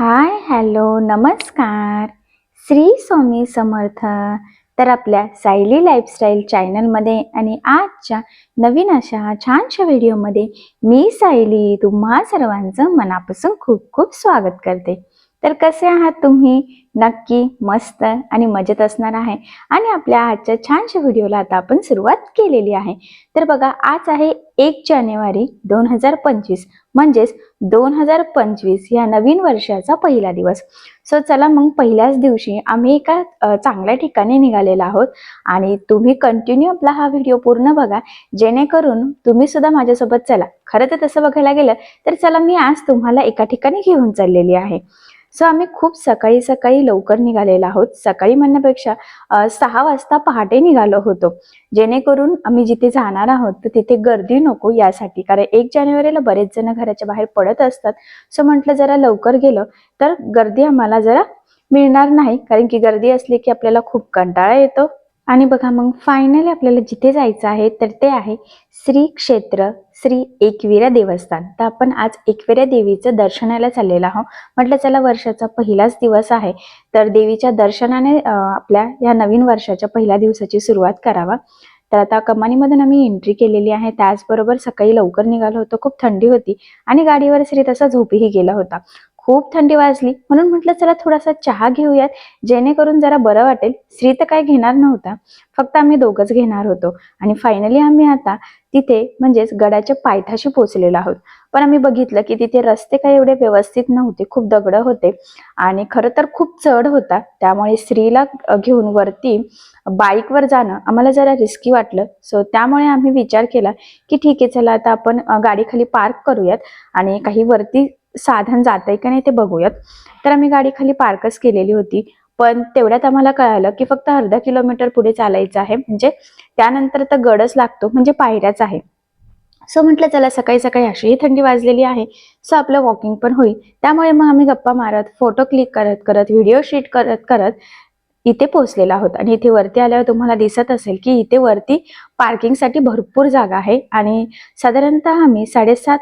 Hi hello नमस्कार श्री स्वामी समर्थ तर आपल्या सायली लाईफस्टाईल चॅनलमध्ये आणि आजच्या नवीन अशा छानशा व्हिडिओमध्ये मी सायली तुम्हा सर्वांचं मनापासून खूप खूप स्वागत करते. तर कसे आहात तुम्ही? नक्की मस्त आणि मजेत असणार आहे. आणि आपल्या आजच्या छानशा व्हिडिओला आता आपण सुरुवात केलेली आहे. तर बघा आज आहे एक जानेवारी दोन हजार पंचवीस. म्हणजेच दोन हजार पंचवीस या नवीन वर्षाचा पहिला दिवस. सो चला मग पहिल्याच दिवशी आम्ही एका चांगल्या ठिकाणी निघालेलो आहोत. आणि तुम्ही कंटिन्यू आपला हा व्हिडिओ पूर्ण बघा. जेणेकरून तुम्ही सुद्धा माझ्यासोबत चला. खरं तर तसं बघायला गेलं तर चला मी आज तुम्हाला एका ठिकाणी घेऊन चाललेली आहे. सो आम्ही खूप सकाळी सकाळी लवकर निघालेलो आहोत. सकाळी म्हणण्यापेक्षा सहा वाजता पहाटे निघालो होतो. जेणेकरून आम्ही जिथे जाणार आहोत तर तिथे गर्दी नको यासाठी. कारण एक जानेवारीला बरेच जण घराच्या बाहेर पडत असतात. सो म्हटलं जरा लवकर गेलं तर गर्दी आम्हाला जरा मिळणार नाही. कारण की गर्दी असली की आपल्याला खूप कंटाळा येतो. आणि बघा मग फायनली आपल्याला जिथे जायचं आहे तर ते आहे श्री क्षेत्र श्री एकविरा देवस्थान. तर आपण आज एकविरा देवीचं दर्शनाला चाललेलो आहोत. म्हटलं चला वर्षाचा पहिलाच दिवस आहे. तर देवीच्या दर्शनाने आपल्या या नवीन वर्षाच्या पहिल्या दिवसाची सुरुवात करावा. तर आता कमानीमधून आम्ही एंट्री केलेली आहे. त्याचबरोबर सकाळी लवकर निघालो होतो. खूप थंडी होती. आणि गाडीवर श्री तसा झोपीही गेला होता. खूप थंडी वाजली. म्हणून म्हटलं चला थोडासा चहा घेऊयात. जेणेकरून जरा बरं वाटेल. श्री तर काय घेणार नव्हता. फक्त आम्ही दोघंच घेणार होतो. आणि फायनली आम्ही आता तिथे म्हणजेच गडाच्या पायथ्याशी पोहोचलेलो आहोत. पण आम्ही बघितलं की तिथे रस्ते काही एवढे व्यवस्थित नव्हते. खूप दगड होते. आणि खरं तर खूप चढ होता. त्यामुळे स्त्रीला घेऊन वरती बाईकवर जाणं आम्हाला जरा रिस्की वाटलं. सो त्यामुळे आम्ही विचार केला की ठीक आहे चला आता आपण गाडी खाली पार्क करूयात. आणि काही वरती साधन जात आहे का नाही ते बघूयात. तर आम्ही गाडी खाली पार्कच केलेली होती. पण तेवढ्यात आम्हाला कळालं की फक्त अर्धा किलोमीटर पुढे चालायचं आहे. म्हणजे त्यानंतर तर गडच लागतो म्हणजे पायऱ्याच आहे. सो म्हटलं चला सकाळी सकाळी अशीही थंडी वाजलेली आहे. सो आपलं वॉकिंग पण होईल. त्यामुळे मग आम्ही गप्पा मारत फोटो क्लिक करत करत व्हिडिओ शूट करत करत इथे पोहोचलेला आहोत. आणि इथे वरती आल्यावर तुम्हाला दिसत असेल की इथे वरती पार्किंगसाठी भरपूर जागा आहे. आणि साधारणतः आम्ही साडेसात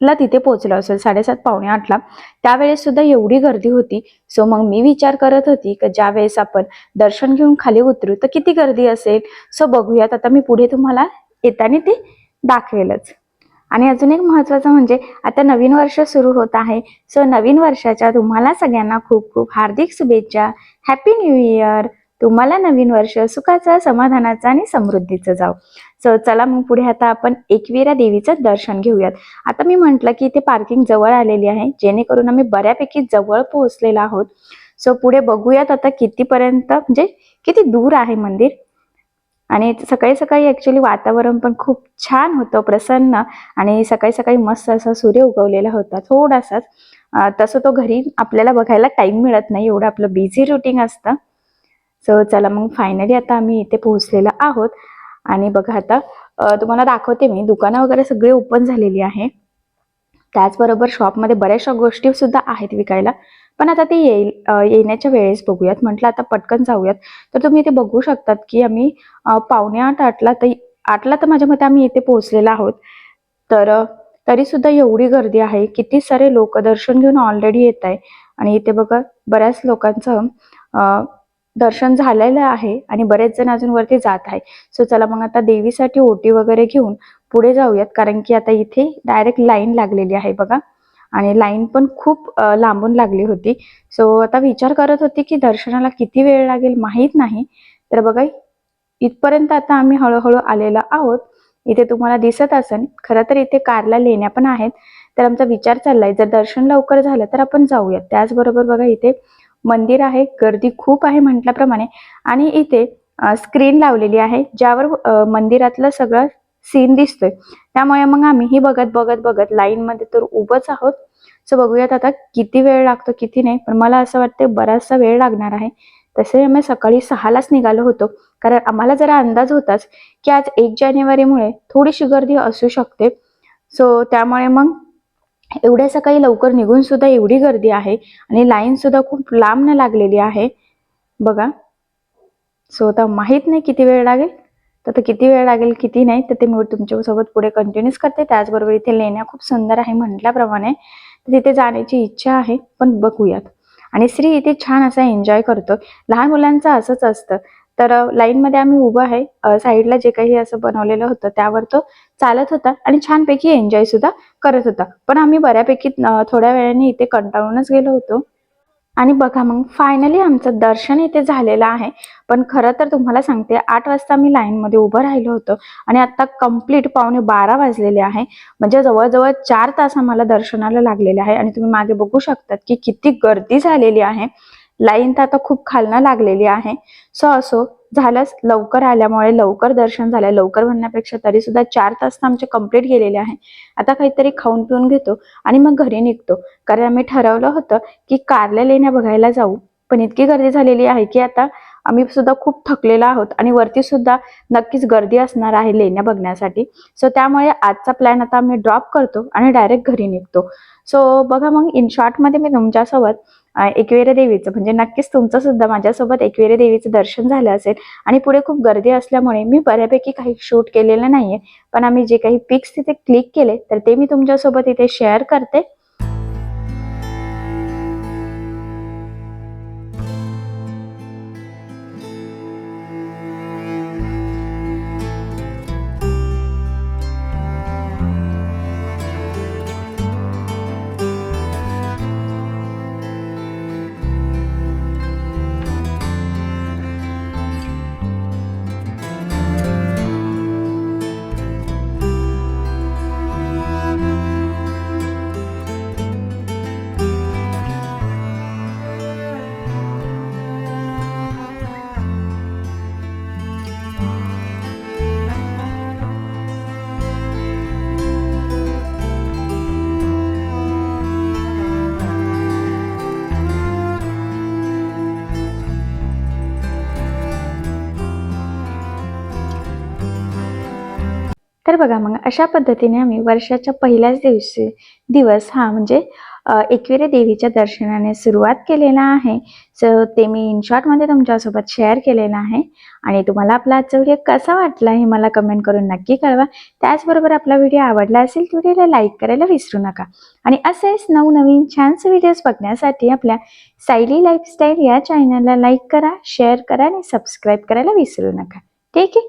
ला तिथे पोहोचलो असेल साडेसात पावणे आठला. त्यावेळेस सुद्धा एवढी गर्दी होती. सो मग मी विचार करत होती की ज्या वेळेस आपण दर्शन घेऊन खाली उतरू तर किती गर्दी असेल? सो बघूयात आता मी पुढे तुम्हाला येताना ते दाखवेलच. आणि अजून एक महत्वाचं म्हणजे आता नवीन वर्ष सुरू होत आहे. सो नवीन वर्षाच्या तुम्हाला सगळ्यांना खूप खूप हार्दिक शुभेच्छा. हॅपी न्यू इयर तुम्हाला नवीन वर्ष सुखाचं समाधानाचं आणि समृद्धीचं जाव. सो चला मग पुढे आता आपण एकविरा देवीचं दर्शन घेऊयात. आता मी म्हटलं की इथे पार्किंग जवळ आलेली आहे जेणेकरून आम्ही बऱ्यापैकी जवळ पोहोचलेलो आहोत. सो पुढे बघूयात आता कितीपर्यंत म्हणजे किती दूर आहे मंदिर? आणि सकाळी सकाळी ऍक्च्युली वातावरण पण खूप छान होतं प्रसन्न. आणि सकाळी सकाळी मस्त असा सूर्य उगवलेला होता थोडासाच. तसं तो घरी आपल्याला बघायला टाईम मिळत नाही एवढं आपलं बिझी रुटीन असतं. सो चला मग फायनली आता आम्ही इथे पोहोचलेलो आहोत. आणि बघा आता तुम्हाला दाखवते मी. दुकानं वगैरे सगळी ओपन झालेली आहे. त्याचबरोबर शॉपमध्ये बऱ्याचशा गोष्टी सुद्धा आहेत विकायला. पण आता ते येईल येण्याच्या वेळेस बघूयात. म्हटलं आता पटकन जाऊयात. तर तुम्ही इथे बघू शकतात की आम्ही पावणे आठ आठला तर आठला तर माझ्या मते आम्ही इथे पोहोचलेला आहोत. तर तरी सुद्धा एवढी गर्दी आहे. किती सारे लोक दर्शन घेऊन ऑलरेडी येत आहे आणि इथे बघा बऱ्याच लोकांचं दर्शन झालेलं आहे आणि बरेच जण अजून वरती जात आहे. सो चला मग आता देवीसाठी ओटी वगैरे घेऊन पुढे जाऊयात. कारण की आता इथे डायरेक्ट लाईन लागलेली आहे बघा. आणि लाईन पण खूप लांबून लागली होती. सो आता विचार करत होती की दर्शनाला किती वेळ लागेल माहीत नाही. तर बघा इथपर्यंत आता आम्ही हळूहळू आलेलो आहोत. इथे तुम्हाला दिसत असेल खरं तर इथे कारला लेण्या पण आहेत. तर आमचा विचार चाललाय. जर दर्शन लवकर झालं तर आपण जाऊयात. त्याचबरोबर बघा इथे मंदिर आहे गर्दी खूप आहे म्हटल्याप्रमाणे. आणि इथे स्क्रीन लावलेली आहे ज्यावर मंदिरातलं सगळं सीन दिसतोय. त्यामुळे मग आम्ही ही बघत बघत बघत लाईन मध्ये तर उभंच आहोत. सो बघूयात आता किती वेळ लागतो किती नाही. पण मला असं वाटतं बराचसा वेळ लागणार आहे. तसे आम्ही सकाळी सहालाच निघालो होतो. कारण आम्हाला जरा अंदाज होताच की आज एक जानेवारीमुळे थोडीशी गर्दी असू शकते. सो त्यामुळे मग एवढ्या सकाळी लवकर निघून सुद्धा एवढी गर्दी आहे आणि लाईन सुद्धा खूप लांब न लागलेली आहे. बघा. सो आता माहीत नाही किती वेळ लागेल. तर ते किती वेळ लागेल किती नाही तर ते मी तुमच्यासोबत पुढे कंटिन्यूस करते. त्याचबरोबर इथे लेण्या खूप सुंदर आहे म्हटल्याप्रमाणे. तिथे जाण्याची इच्छा आहे पण बघूयात. आणि श्री इथे छान असा एन्जॉय करतो लहान मुलांचं असंच असतं. तर लाईनमध्ये आम्ही उभं आहे. साईडला जे काही असं बनवलेलं होतं त्यावर तो चालत होता आणि छानपैकी एन्जॉय सुद्धा करत होता. पण आम्ही बऱ्यापैकी थोड्या वेळाने इथे कंटाळूनच गेलो होतो. आणि बघा मग फायनली आमचं दर्शन इथे झालेलं आहे. पण खरं तर तुम्हाला सांगते आठ वाजता मी लाईनमध्ये उभं राहिलो होतो आणि आता कंप्लीट पावणे बारा वाजलेले आहे. म्हणजे जवळजवळ चार तास आम्हाला दर्शनाला लागलेले आहे. आणि तुम्ही मागे बघू शकतात की किती गर्दी झालेली आहे. लाईन तर आता खूप खालना लागलेली आहे. सो असो झालंच लवकर आल्यामुळे लवकर दर्शन झालं लवकर म्हणण्यापेक्षा तरी सुद्धा चार तास तर आमचे कंप्लीट गेलेले आहे. आता काहीतरी खाऊन पिऊन घेतो आणि मग घरी निघतो. कारण आम्ही ठरवलं होतं की कारल्या लेण्या बघायला जाऊ. पण इतकी गर्दी झालेली आहे की आता आम्ही सुद्धा खूप थकलेलो आहोत आणि वरती सुद्धा नक्कीच गर्दी असणार आहे लेण्या बघण्यासाठी. सो त्यामुळे आजचा प्लॅन आता आम्ही ड्रॉप करतो आणि डायरेक्ट घरी निघतो. सो बघा मग इन शॉर्टमध्ये मी तुमच्यासोबत एकविरा देवीचं म्हणजे नक्कीच तुमचं सुद्धा माझ्यासोबत एकविरा देवीचं दर्शन झालं असेल. आणि पुढे खूप गर्दी असल्यामुळे मी बऱ्यापैकी काही शूट केलेलं नाहीये. पण आम्ही जे काही पिक्स तिथे क्लिक केले तर ते मी तुमच्यासोबत इथे शेअर करते. तर बघा मग अशा पद्धतीने आम्ही वर्षाच्या पहिल्याच दिवशी दिवस हा म्हणजे एकविरे देवीच्या दर्शनाने सुरुवात केलेला आहे. सो ते मी इन शॉर्टमध्ये तुमच्यासोबत शेअर केलेला आहे. आणि तुम्हाला आपला आजचा व्हिडिओ कसा वाटला हे मला कमेंट करून नक्की कळवा. त्याचबरोबर आपला व्हिडिओ आवडला असेल तर व्हिडिओला लाईक करायला विसरू नका. आणि असेच नवनवीन छानसे व्हिडिओज बघण्यासाठी आपल्या सायली लाईफस्टाईल या चॅनलला लाईक करा शेअर करा आणि सबस्क्राईब करायला विसरू नका. ठीक आहे?